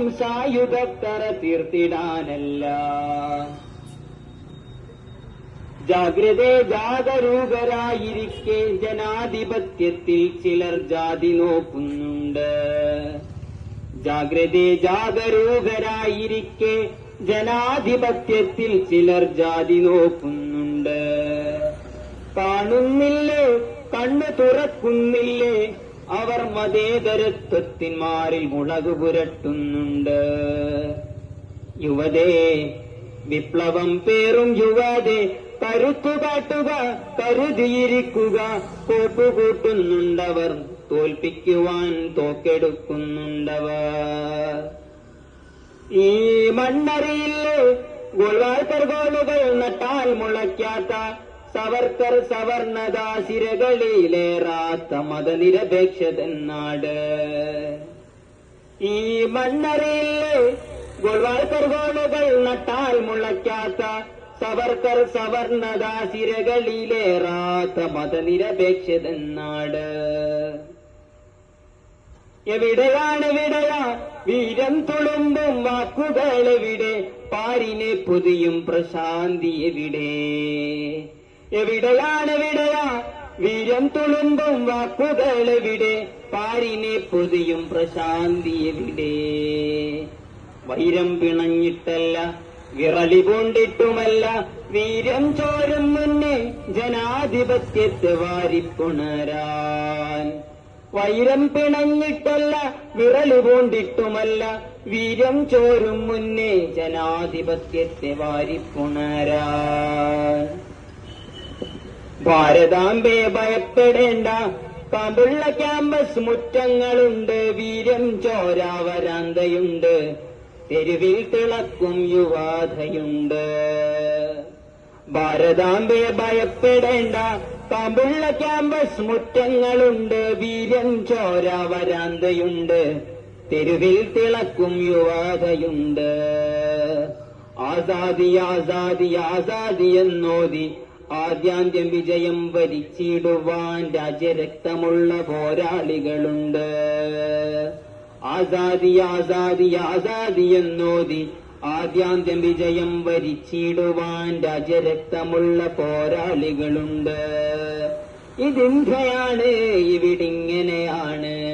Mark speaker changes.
Speaker 1: കാര്യം സായുധത്തറ തീർത്തിടാനല്ല. ജാഗ്രതേ ജാഗരൂകരായിരിക്കെ ജനാധിപത്യത്തിൽ ചിലർ ജാതി നോക്കുന്നുണ്ട്. ജാഗ്രതേ ജാഗരൂകരായിരിക്കെ ജനാധിപത്യത്തിൽ ചിലർ ജാതി നോക്കുന്നുണ്ട്. കാണുന്നില്ലേ കണ്ണു തുറക്കുന്നില്ലേ അവർ മതേതരത്വത്തിന്മാരിൽ മുളകു പുരട്ടുന്നുണ്ട്. യുവതേ വിപ്ലവം പേറും യുവതേ കരുത്തു കാട്ടുക കരുതിയിരിക്കുക കോട്ടുകൂട്ടുന്നുണ്ടവർ തോൽപ്പിക്കുവാൻ തോക്കെടുക്കുന്നുണ്ടവർ. ഈ മണ്ണറിയില്ലേ ഗോൾവാൾക്കർ ഗോളുകൾ നട്ടാൽ മുളയ്ക്കാത്ത സവർക്കർ സവർണദാസിരകളിലേറാത്ത മതനിരപേക്ഷതെന്നാട്. ഈ മണ്ണറിയില്ലേ ഗോൾവാൾക്കർ ഗോളുകൾ നട്ടാൽ മുളയ്ക്കാത്ത സവർക്കർ സവർണദാസിരകളിലേറാത്ത മതനിരപേക്ഷതെന്നാട്. എവിടെയാണ് വിടയ? വീരം തുളുമ്പും വാക്കുകൾ എവിടെ പാരിനെ പൊതിയും പ്രശാന്തി എവിടെ? എവിടെയാണ് വിടയാ? വീരം തുളുമ്പും വാക്കുകൾ എവിടെ? പാരിനെ പൊതിയും പ്രശാന്തി എവിടെ? വൈരം പിണഞ്ഞിട്ടല്ല വിറളി പൂണ്ടിട്ടുമല്ല വീരം ചോരും മുന്നേ ജനാധിപത്യത്തെ വാരിപ്പുണരാൻ. വൈരം പിണഞ്ഞിട്ടല്ല വിറളി പൂണ്ടിട്ടുമല്ല വീരം ചോരും മുന്നേ ജനാധിപത്യത്തെ വാരിപ്പുണരാൻ. ഭാരതാംബെ ഭയപ്പെടേണ്ട. പാമ്പുള്ള ക്യാമ്പസ് മുറ്റങ്ങളുണ്ട് വീര്യം ചോരാവരാന്തയുണ്ട് തെരുവിൽ തിളക്കും യുവാധയുണ്ട്. ഭാരതാംബെ ഭയപ്പെടേണ്ട. പാമ്പുള്ള ക്യാമ്പസ് മുറ്റങ്ങളുണ്ട് വീര്യം ചോരാവരാന്തയുണ്ട് തെരുവിൽ തിളക്കും യുവാധയുണ്ട്. ആസാദി ആസാദി ആസാദി എന്നോതി ആദ്യാന്ത്യം വിജയം വരിച്ചിടുവാൻ രാജ്യരക്തമുള്ള പോരാളികളുണ്ട്. ആസാദി ആസാദി ആസാദി എന്നോതി ആദ്യാന്ത്യം വിജയം വരിച്ചിടുവാൻ രാജ്യരക്തമുള്ള പോരാളികളുണ്ട്. ഇതിന്റെയാണ് ഇവിടിങ്ങനെയാണ്